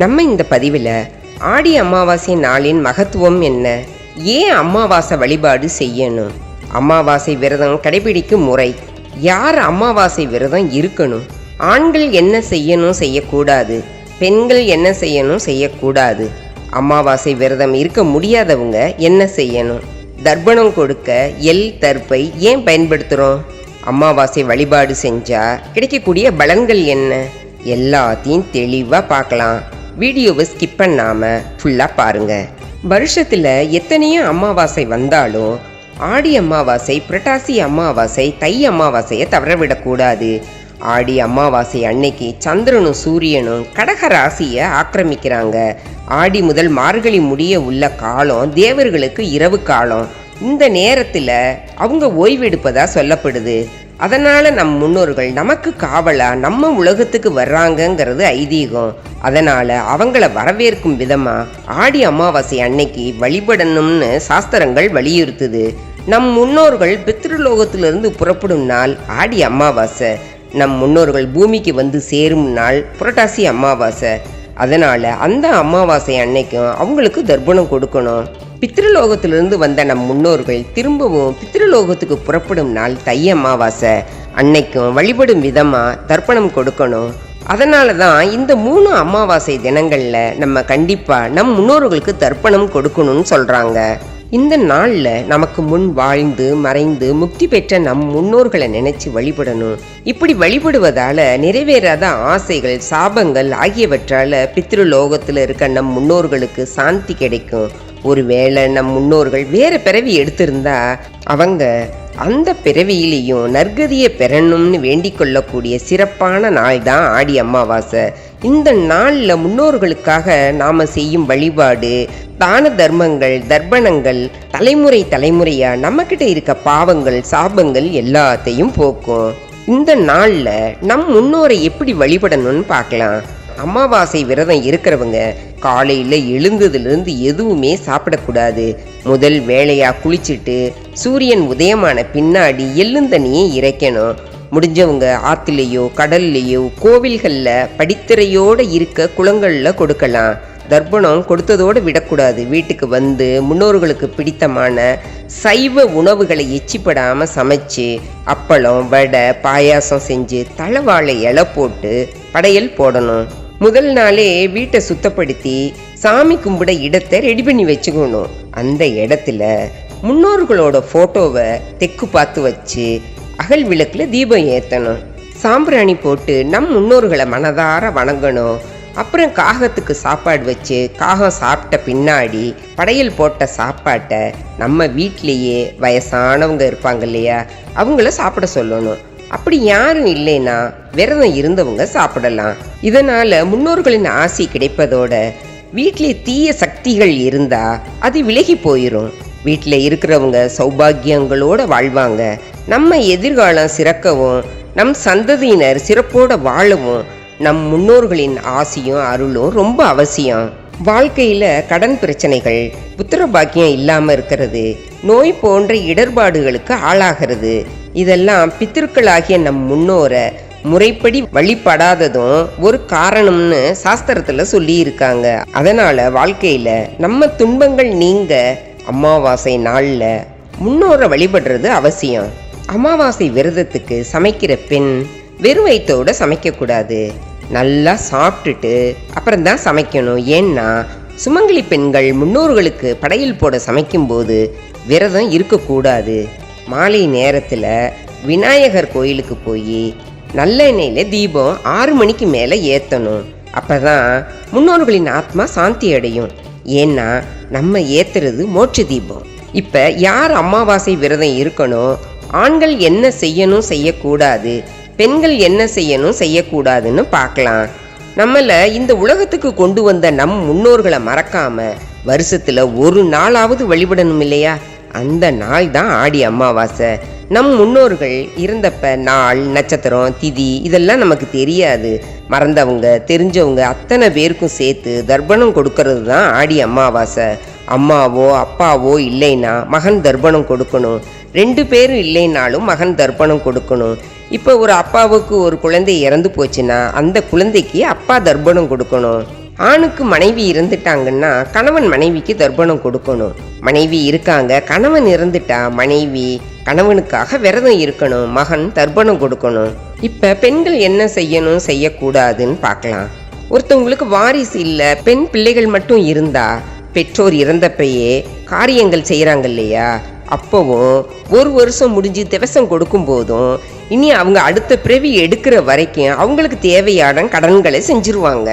நம்ம இந்த பதிவில் ஆடி அமாவாசை நாளின் மகத்துவம் என்ன? ஏன் அமாவாசை வழிபாடு செய்யணும்? அமாவாசை விரதம் கடைபிடிக்கும் முறை யார் அமாவாசை விரதம் இருக்கணும்? ஆண்கள் என்ன செய்யணும் செய்யக்கூடாது? பெண்கள் என்ன செய்யணும் செய்யக்கூடாது? அமாவாசை விரதம் இருக்க முடியாதவங்க என்ன செய்யணும்? தர்ப்பணம் கொடுக்க எல் தர்ப்பை ஏன் பயன்படுத்துகிறோம் அமாவாசை வழிபாடு செஞ்சா கிடைக்கக்கூடிய பலன்கள் என்ன? எல்லாத்தையும் தெளிவாக பார்க்கலாம். வீடியோவை ஸ்கிப் பண்ணாமல் ஃபுல்லாக பாருங்கள் வருஷத்தில் எத்தனையோ அமாவாசை வந்தாலும் ஆடி அமாவாசை புரட்டாசி அமாவாசை தை அமாவாசையை தவறவிடக்கூடாது ஆடி அமாவாசை அன்னைக்கு சந்திரனும் சூரியனும் கடக ராசியை ஆக்கிரமிக்கிறாங்க. ஆடி முதல் மார்கழி முடிய உள்ள காலம் தேவர்களுக்கு இரவு காலம். இந்த நேரத்தில் அவங்க ஓய்வெடுப்பதாக சொல்லப்படுது. அதனால் நம் முன்னோர்கள் நமக்கு காவலாக நம்ம உலகத்துக்கு வர்றாங்கங்கிறது ஐதீகம். அதனால் அவங்கள வரவேற்கும் விதமாக ஆடி அமாவாசை அன்னைக்கு வழிபடணும்னு சாஸ்திரங்கள் வலியுறுத்துது. நம் முன்னோர்கள் பித்ருலோகத்திலிருந்து புறப்படும் நாள் ஆடி அமாவாசை. நம் முன்னோர்கள் பூமிக்கு வந்து சேரும் நாள் புரட்டாசி அமாவாசை. அதனால் அந்த அமாவாசை அன்னைக்கும் அவங்களுக்கு தர்ப்பணம் கொடுக்கணும். பித்ருலோகத்திலிருந்து வந்த நம் முன்னோர்கள் திரும்பவும் பித்ருலோகத்துக்கு புறப்படும் நாள் தை அமாவாசை. அன்னைக்கும் வழிபடும் விதமாக தர்ப்பணம் கொடுக்கணும். அதனால தான் இந்த மூணு அமாவாசை தினங்களில் நம்ம கண்டிப்பாக நம் முன்னோர்களுக்கு தர்ப்பணம் கொடுக்கணும்னு சொல்கிறாங்க இந்த நாளில் நமக்கு முன் வாழ்ந்து மறைந்து முக்தி பெற்ற நம் முன்னோர்களை நினைச்சு வழிபடணும். இப்படி வழிபடுவதால நிறைவேறாத ஆசைகள் சாபங்கள் ஆகியவற்றால் பித்ருலோகத்தில் இருக்க நம் முன்னோர்களுக்கு சாந்தி கிடைக்கும். ஒருவேளை நம் முன்னோர்கள் வேற பிறவி எடுத்திருந்தா அவங்க அந்த பிறவியிலையும் நற்கதியை பெறணும்னு வேண்டிக் கொள்ளக்கூடிய சிறப்பான நாள் தான் ஆடி அமாவாசை. இந்த நாளில் முன்னோர்களுக்காக நாம் செய்யும் வழிபாடு தான தர்மங்கள் தர்ப்பணங்கள் தலைமுறை தலைமுறையா நம்மக்கிட்ட இருக்க பாவங்கள் சாபங்கள் எல்லாத்தையும் போக்கும். இந்த நாளில் நம் முன்னோரை எப்படி வழிபடணும்னு பார்க்கலாம். அமாவாசை விரதம் இருக்கிறவங்க காலையில் எழுந்ததுலேருந்து எதுவுமே சாப்பிடக்கூடாது. முதல் வேலையாக குளிச்சுட்டு சூரியன் உதயமான பின்னாடி எள்ளுந்தண்ணியை இறைக்கணும். முடிஞ்சவங்க ஆற்றுலேயோ கடல்லையோ கோவில்களில் படித்திரையோடு இருக்க குளங்களில் கொடுக்கலாம். தர்ப்பணம் கொடுத்ததோடு விடக்கூடாது. வீட்டுக்கு வந்து முன்னோர்களுக்கு பிடித்தமான சைவ உணவுகளை எச்சிப்படாமல் சமைச்சு அப்பளம் வடை பாயாசம் செஞ்சு தளவாழை இலை போட்டு படையல் போடணும். முதல் நாளே வீட்டை சுத்தப்படுத்தி சாமி கும்பிட இடத்தை ரெடி பண்ணி வச்சுக்கணும். அந்த இடத்துல முன்னோர்களோட ஃபோட்டோவை தெக்கு பார்த்து வச்சு அகல் விளக்கில் தீபம் ஏற்றணும் சாம்பிராணி போட்டு நம் முன்னோர்களை மனதார வணங்கணும். அப்புறம் காகத்துக்கு சாப்பாடு வச்சு காகம் சாப்பிட்ட பின்னாடி படையல் போட்ட சாப்பாட்டை நம்ம வீட்டிலேயே வயசானவங்க இருப்பாங்க இல்லையா? அவங்கள சாப்பிட சொல்லணும். அப்படி யாரும் இல்லைன்னா விரதம் இருந்தவங்க சாப்பிடலாம். இதனால முன்னோர்களின் ஆசி கிடைப்பதோட வீட்டிலே தீய சக்திகள் இருந்தா அது விலகி போயிடும் வீட்டில் இருக்கிறவங்க சௌபாகியங்களோட வாழ்வாங்க. நம்ம எதிர்காலம் சிறக்கவும் நம் சந்ததியினர் சிறப்போட வாழவும் நம் முன்னோர்களின் ஆசியும் அருளும் ரொம்ப அவசியம். வாழ்க்கையில கடன் பிரச்சனைகள் புத்திர பாக்கியம் இல்லாம இருக்கிறது நோய் போன்ற இடர்பாடுகளுக்கு ஆளாகிறது. இதெல்லாம் பித்திருக்களாகிய நம் முன்னோரை முறைப்படி வழிபடாததும் ஒரு காரணம்னு சாஸ்திரத்துல சொல்லி இருக்காங்க அதனால வாழ்க்கையில நம்ம துன்பங்கள் நீங்க அமாவாசை நாள்ல முன்னோரை வழிபடுறது அவசியம். அமாவாசை விரதத்துக்கு சமைக்கிற பெண் வெறும் வயிற்றோடு சமைக்கக்கூடாது நல்லா சாப்பிட்டுட்டு அப்புறம் தான் சமைக்கணும். ஏன்னா சுமங்கலி பெண்கள் முன்னோர்களுக்கு படையல் போட சமைக்கும்போது விரதம் இருக்கக்கூடாது. மாலை நேரத்தில் விநாயகர் கோயிலுக்கு போய் நல்லெண்ணெயில் தீபம் ஆறு மணிக்கு மேலே ஏற்றணும் அப்போ தான் முன்னோர்களின் ஆத்மா சாந்தி அடையும். ஏன்னா நம்ம ஏற்றுறது மோட்ச தீபம். இப்போ யார் அமாவாசை விரதம் இருக்கணும்? ஆண்கள் என்ன செய்யணும் செய்யக்கூடாது? பெண்கள் என்ன செய்யணும் செய்யக்கூடாதுன்னு பார்க்கலாம். நம்மளை இந்த உலகத்துக்கு கொண்டு வந்த நம் முன்னோர்களை மறக்காம வருஷத்தில் ஒரு நாளாவது வழிபடணும் இல்லையா? அந்த நாள் தான் ஆடி அமாவாசை. நம் முன்னோர்கள் இருந்தப்ப நாள் நட்சத்திரம் திதி இதெல்லாம் நமக்கு தெரியாது. மறந்தவங்க தெரிஞ்சவங்க அத்தனை பேருக்கும் சேர்த்து தர்ப்பணம் கொடுக்கறது தான் ஆடி அமாவாசை. அம்மாவோ அப்பாவோ இல்லைன்னா மகன் தர்ப்பணம் கொடுக்கணும். ரெண்டு பேரும் இல்லைனாலும் மகன் தர்ப்பணம் கொடுக்கணும். இப்போ ஒரு அப்பாவுக்கு ஒரு குழந்தை இறந்து போச்சுன்னா அந்த குழந்தைக்கு அப்பா தர்ப்பணம் கொடுக்கணும். ஆணுக்கு மனைவி இருந்துட்டாங்கன்னா கணவன் மனைவிக்கு தர்ப்பணம் கொடுக்கணும். மனைவி இருக்காங்க கணவன் இருந்துட்டா மனைவி கணவனுக்காக விரதம் இருக்கணும் மகன் தர்ப்பணம் கொடுக்கணும். இப்ப பெண்கள் என்ன செய்யணும் செய்யக்கூடாதுன்னு பார்க்கலாம். ஒருத்தவங்களுக்கு வாரிசு இல்லை பெண் பிள்ளைகள் மட்டும் இருந்தா பெற்றோர் இறந்தப்பயே காரியங்கள் செய்கிறாங்க இல்லையா? அப்போவும் ஒரு வருஷம் முடிஞ்சு திவசம் கொடுக்கும் போதும் இனி அவங்க அடுத்த பிறவி எடுக்கிற வரைக்கும் அவங்களுக்கு தேவையான கடன்களை செஞ்சிருவாங்க.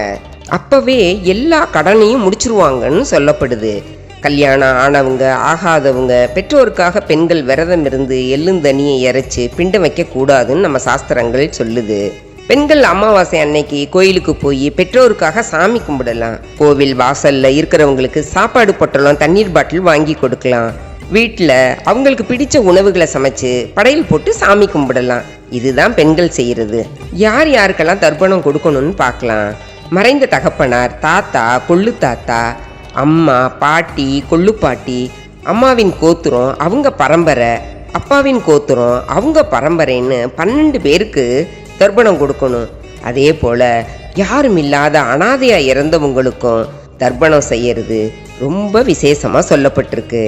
அப்பவே எல்லா கடனையும் முடிச்சிருவாங்கன்னு சொல்லப்படுது. கல்யாணம் ஆனவங்க ஆகாதவங்க பெற்றோருக்காக பெண்கள் விரதம் இருந்து எள்ளுந்தண்ணியை இறைச்சி பிண்டம் வைக்கக்கூடாதுன்னு நம்ம சாஸ்திரங்கள் சொல்லுது. பெண்கள் அமாவாசை அன்னைக்கு கோயிலுக்கு போய் பெற்றோருக்காக சாமி கும்பிடலாம். கோவில் வாசல்ல இருக்கிறவங்களுக்கு சாப்பாடு பொட்டலம் தண்ணீர் பாட்டில் வாங்கி கொடுக்கலாம். வீட்டில் அவங்களுக்கு பிடிச்ச உணவுகளை சமைச்சு படையல் போட்டு சாமி கும்பிடலாம். இதுதான் பெண்கள் செய்யறது. யார் யாருக்கெல்லாம் தர்ப்பணம் கொடுக்கணும்னு பார்க்கலாம். மறைந்த தகப்பனார் தாத்தா கொள்ளு தாத்தா அம்மா பாட்டி கொள்ளு பாட்டி அம்மாவின் கோத்துரம் அவங்க பரம்பரை அப்பாவின் கோத்துரம் அவங்க பரம்பரைன்னு பன்னெண்டு பேருக்கு தர்ப்பணம் கொடுக்கணும். அதே போல யாரும் இல்லாத அனாதையா இறந்தவங்களுக்கும் தர்ப்பணம் செய்யறது ரொம்ப விசேஷமா சொல்லப்பட்டிருக்கு.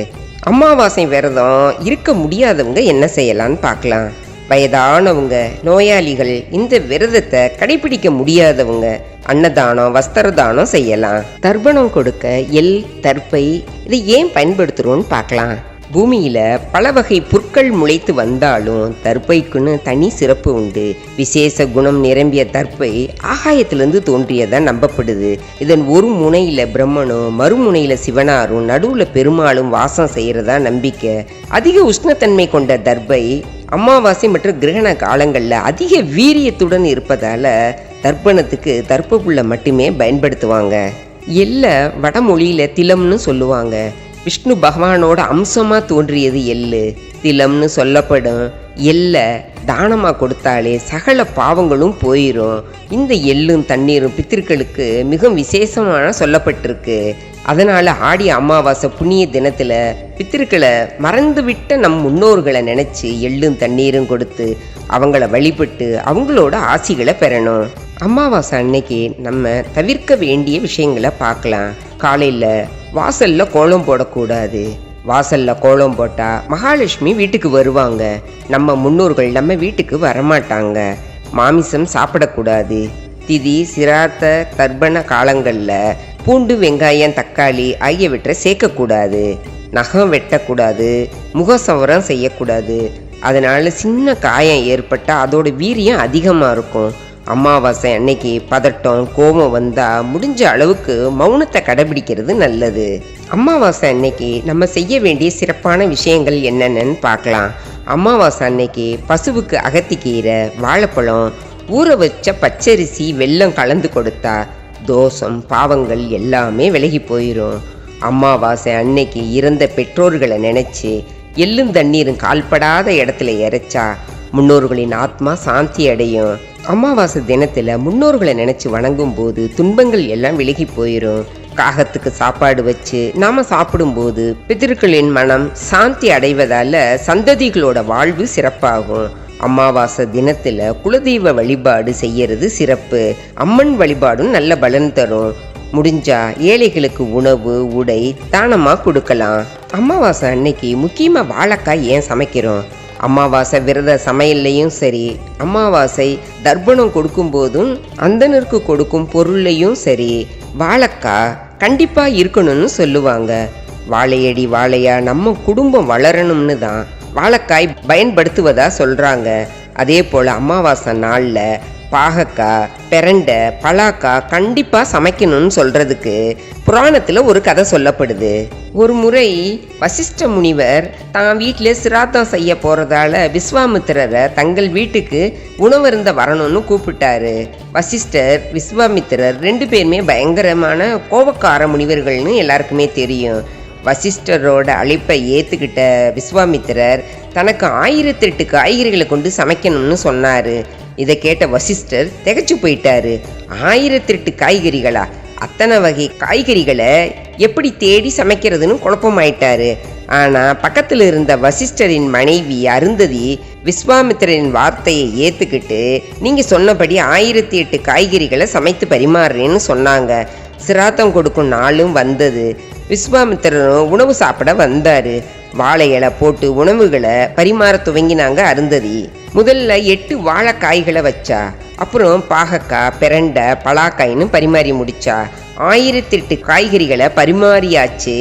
அமாவாசை விரதம் இருக்க முடியாதவங்க என்ன செய்யலான்னு பார்க்கலாம். வயதானவங்க நோயாளிகள் இந்த விரதத்தை கடைபிடிக்க முடியாதவங்க அன்னதானம் வஸ்திரதானம் செய்யலாம். தர்ப்பணம் கொடுக்க எல் தற்பை இதை ஏன் பயன்படுத்துறோம்னு பார்க்கலாம். பூமியில பல வகை புற்கள் முளைத்து வந்தாலும் தற்பைக்குன்னு தனி சிறப்பு உண்டு. விசேஷ குணம் நிரம்பிய தற்பை ஆகாயத்திலிருந்து தோன்றியதா நம்பப்படுது. இதன் ஒரு முனையில பிரம்மனும் மறுமுனையில சிவனாரும் நடுவுல பெருமாளும் வாசம் செய்யறதா நம்பிக்கை. அதிக உஷ்ணத்தன்மை கொண்ட தர்பை அமாவாசை மற்றும் கிரகண காலங்களில் அதிக வீரியத்துடன் இருப்பதால் தர்ப்பணத்துக்கு தர்ப்ப புல்லை மட்டுமே பயன்படுத்துவாங்க. எல்ல வடமொழியில் திலம்னு சொல்லுவாங்க. விஷ்ணு பகவானோட அம்சமாக தோன்றியது எள்ளு. திலம்னு சொல்லப்படும். எல்லை தானமாக கொடுத்தாலே சகல பாவங்களும் போயிடும் இந்த எள்ளும் தண்ணீரும் பித்திருக்களுக்கு மிகவும் விசேஷமான சொல்லப்பட்டிருக்கு. அதனால ஆடி அமாவாசை புண்ணிய தினத்துல பித்திருக்களை மறந்துவிட்ட நம் முன்னோர்களை நினைச்சு எள்ளும் தண்ணீரும் கொடுத்து அவங்கள வழிபட்டு அவங்களோட ஆசிகளை பெறணும். அமாவாசை அன்னைக்கு நம்ம தவிர்க்க வேண்டிய விஷயங்களை பார்க்கலாம். காலையில் வாசல்ல கோலம் போடக்கூடாது. வாசல்ல கோலம் போட்டா மகாலட்சுமி வீட்டுக்கு வருவாங்க. நம்ம முன்னோர்கள் நம்ம வீட்டுக்கு வரமாட்டாங்க. மாமிசம் சாப்பிடக்கூடாது. திதி சிராத்த தர்ப்பண காலங்களில் பூண்டு வெங்காயம் தக்காளி ஆகியவற்றை சேர்க்கக்கூடாது. நகம் வெட்டக்கூடாது. முகசவரம் செய்யக்கூடாது. அதனால் சின்ன காயம் ஏற்பட்டால் அதோட வீரியம் அதிகமாக இருக்கும். அமாவாசை அன்னைக்கு பதட்டம் கோபம் வந்தால் முடிஞ்ச அளவுக்கு மௌனத்தை கடைபிடிக்கிறது நல்லது. அமாவாசை அன்னைக்கு நம்ம செய்ய வேண்டிய சிறப்பான விஷயங்கள் என்னென்னு பார்க்கலாம். அமாவாசை அன்னைக்கு பசுவுக்கு அகத்திக்கீரை வாழைப்பழம் ஊற வச்ச பச்சரிசி வெல்லம் கலந்து கொடுத்தா தோஷம் பாவங்கள் எல்லாமே விலகி போயிடும் அமாவாசை அன்னைக்கு இறந்த பெற்றோர்களை நினச்சி எள்ளும் தண்ணீரும் கால்படாத இடத்துல இறைச்சா முன்னோர்களின் ஆத்மா சாந்தி அடையும். அமாவாசை தினத்தில் முன்னோர்களை நினச்சி வணங்கும் போது துன்பங்கள் எல்லாம் விலகி போயிடும் காகத்துக்கு சாப்பாடு வச்சு நாம் சாப்பிடும்போது பிதர்களின் மனம் சாந்தி அடைவதால் சந்ததிகளோட வாழ்வு சிறப்பாகும். அமாவாசை தினத்தில் குலதெய்வ வழிபாடு செய்யறது சிறப்பு. அம்மன் வழிபாடும் நல்ல பலன் தரும். முடிஞ்சா ஏழைகளுக்கு உணவு உடை தானமாக கொடுக்கலாம். அமாவாசை அன்னைக்கு முக்கியமாக வாழைக்காய் ஏன் சமைக்கிறோம்? அமாவாசை விரத சமையல்லையும் சரி அமாவாசை தர்ப்பணம் கொடுக்கும்போதும் அந்தனருக்கு கொடுக்கும் பொருள்லையும் சரி வாழைக்காய் கண்டிப்பாக இருக்கணும்னு சொல்லுவாங்க. வாழையடி வாழையா நம்ம குடும்பம் வளரணும்னு தான். வாழைக்காய் பயன்படுத்துவதா சொல்கிறாங்க அதே போல் அமாவாசை நாளில் பாகக்காய் பெரண்டை பலாக்காய் கண்டிப்பாக சமைக்கணும்னு சொல்கிறதுக்கு புராணத்தில் ஒரு கதை சொல்லப்படுது. ஒரு முறை வசிஷ்ட முனிவர் தான் வீட்டில் சிராத்தம் செய்ய போகிறதால விஸ்வாமித்திரரை தங்கள் வீட்டுக்கு உணவருந்த வரணும்னு கூப்பிட்டாரு. வசிஷ்டர் விஸ்வாமித்திரர் ரெண்டு பேருமே பயங்கரமான கோபக்கார முனிவர்கள்னு எல்லாருக்குமே தெரியும். வசிஷ்டரோட அழைப்பை ஏற்றுக்கிட்ட விஸ்வாமித்திரர் தனக்கு ஆயிரத்தெட்டு காய்கறிகளை கொண்டு சமைக்கணும்னு சொன்னார். இதை கேட்ட வசிஷ்டர் திகச்சு போயிட்டாரு. ஆயிரத்தெட்டு காய்கறிகளா? அத்தனை வகை காய்கறிகளை எப்படி தேடி சமைக்கிறதுன்னு குழப்பமாயிட்டாரு. ஆனால் பக்கத்தில் இருந்த வசிஷ்டரின் மனைவி அருந்ததி விஸ்வாமித்திரரின் வார்த்தையை ஏற்றுக்கிட்டு நீங்கள் சொன்னபடி ஆயிரத்தி எட்டு காய்கறிகளை சமைத்து பரிமாறுறேன்னு சொன்னாங்க. சிராத்தம் கொடுக்கும் நாளும் வந்தது. விஸ்வாமித்திரரும் உணவு சாப்பிட வந்தார். வாழை இலை போட்டு உணவுகளை பரிமாற துவங்கினாங்க அருந்ததி. முதல்ல எட்டு வாழைக்காய்களை வச்சா அப்புறம் பாகக்காய் பெரண்டை பலாக்காய்னு பரிமாறி முடிச்சா. ஆயிரத்தெட்டு காய்கறிகளை பரிமாறியாச்சு.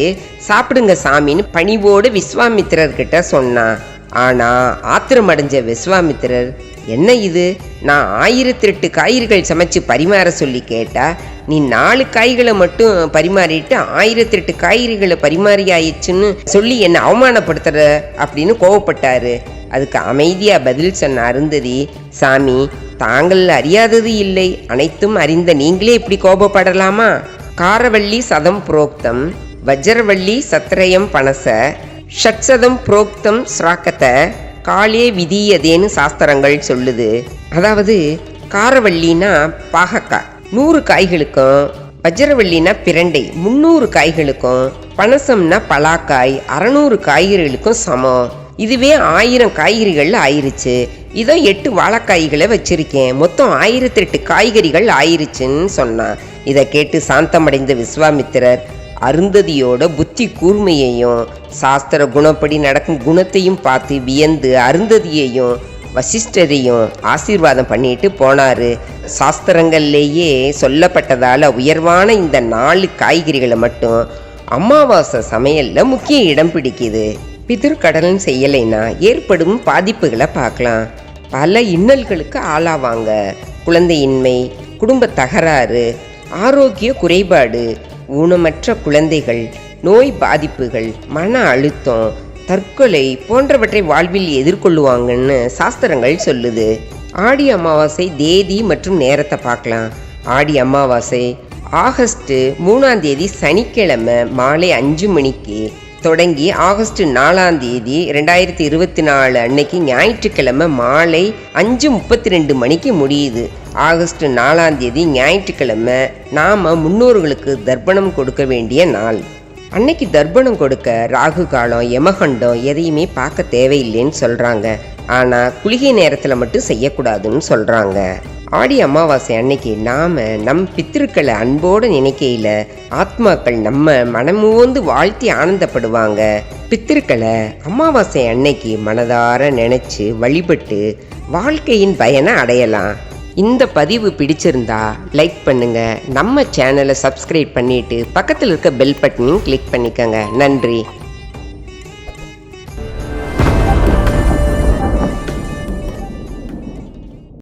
சாப்பிடுங்க சாமின்னு பணிவோடு விஸ்வாமித்திரர்கிட்ட சொன்னான் ஆனா ஆத்திரமடைஞ்ச விஸ்வாமித்திரர் என்ன இது? நான் ஆயிரத்தெட்டு காய்கறிகள் சமைச்சு பரிமாற சொல்லி கேட்டா நீ நாலு காய்களை மட்டும் பரிமாறிட்டு ஆயிரத்தெட்டு காய்கறிகளை பரிமாறி ஆயிடுச்சுன்னு சொல்லி என்னை அவமானப்படுத்துற? அப்படின்னு கோவப்பட்டாரு. அதுக்கு அமைதியா பதில் சொன்ன அருந்ததி சாமி தாங்கள் அறியாதது இல்லை. அனைத்தும் அறிந்த நீங்களே இப்படி கோபப்படலாமா? காரவள்ளி சதம் புரோக்தம் வஜ்ரவள்ளி சத்திரயம் பனச ஷட்சதம் புரோக்தம் ஸ்ராக்கத்தை காலே விதியதேன்னு சாஸ்திரங்கள் சொல்லுது. அதாவது காரவள்ளினா பாகக்காய் நூறு காய்களுக்கும் வஜ்ரவள்ளினா பிரண்டை முந்நூறு காய்களுக்கும் பனசம்னா பலாக்காய் அறநூறு காய்கறிகளுக்கும் சமம். இதுவே ஆயிரம் காய்கறிகள் ஆயிருச்சு. இதோ எட்டு வாழைக்காய்களை வச்சிருக்கேன். மொத்தம் ஆயிரத்தெட்டு காய்கறிகள் ஆயிருச்சுன்னு சொன்னான். இதை கேட்டு சாந்தமடைந்த விஸ்வாமித்திரர் அருந்ததியோட புத்தி கூர்மையையும் சாஸ்திர குணப்படி நடக்கும் குணத்தையும் பார்த்து வியந்து அருந்ததியையும் வசிஷ்டரையும் ஆசீர்வாதம் பண்ணிட்டு போனார். சாஸ்திரங்கள்லேயே சொல்லப்பட்டதால் உயர்வான இந்த நாலு காய்கறிகளை மட்டும் அமாவாசை சமையலில் முக்கிய இடம் பிடிக்குது. பிதிர்கடலன் செய்யலைன்னா ஏற்படும் பாதிப்புகளை பார்க்கலாம். பல இன்னல்களுக்கு ஆளாவாங்க. குழந்தையின்மை குடும்ப தகராறு ஆரோக்கிய குறைபாடு ஊனமற்ற குழந்தைகள் நோய் பாதிப்புகள் மன அழுத்தம் தற்கொலை போன்றவற்றை வாழ்வில் எதிர்கொள்ளுவாங்கன்னு சாஸ்திரங்கள் சொல்லுது. ஆடி அமாவாசை தேதி மற்றும் நேரத்தை பார்க்கலாம். ஆடி அமாவாசை ஆகஸ்ட் மூணாம் தேதி சனிக்கிழமை மாலை அஞ்சு மணிக்கு தொடங்கி ஆகஸ்ட் நாலாம் தேதி ரெண்டாயிரத்தி இருபத்தி நாலு அன்னைக்கு ஞாயிற்றுக்கிழமை மாலை அஞ்சு முப்பத்தி ரெண்டு மணிக்கு முடியுது. ஆகஸ்ட் நாலாம் தேதி ஞாயிற்றுக்கிழமை நாம முன்னோர்களுக்கு தர்ப்பணம் கொடுக்க வேண்டிய நாள். அன்னைக்கு தர்ப்பணம் கொடுக்க ராகு காலம் யமகண்டம் எதையுமே பார்க்க தேவையில்லைன்னு சொல்றாங்க. ஆனா குளிகை நேரத்துல மட்டும் செய்யக்கூடாதுன்னு சொல்றாங்க. ஆடி அமாவாசை அன்னைக்கு நாம் நம் பித்திருக்களை அன்போடு நினைக்கையில் ஆத்மாக்கள் நம்ம மனமுவந்து வாழ்த்தி ஆனந்தப்படுவாங்க. பித்திருக்களை அமாவாசை அன்னைக்கு மனதார நினச்சி வழிபட்டு வாழ்க்கையின் பயனை அடையலாம். இந்த பதிவு பிடிச்சிருந்தா லைக் பண்ணுங்க. நம்ம சேனலை சப்ஸ்கிரைப் பண்ணிட்டு பக்கத்தில் இருக்க பெல் பட்டனையும் கிளிக் பண்ணிக்கோங்க. நன்றி.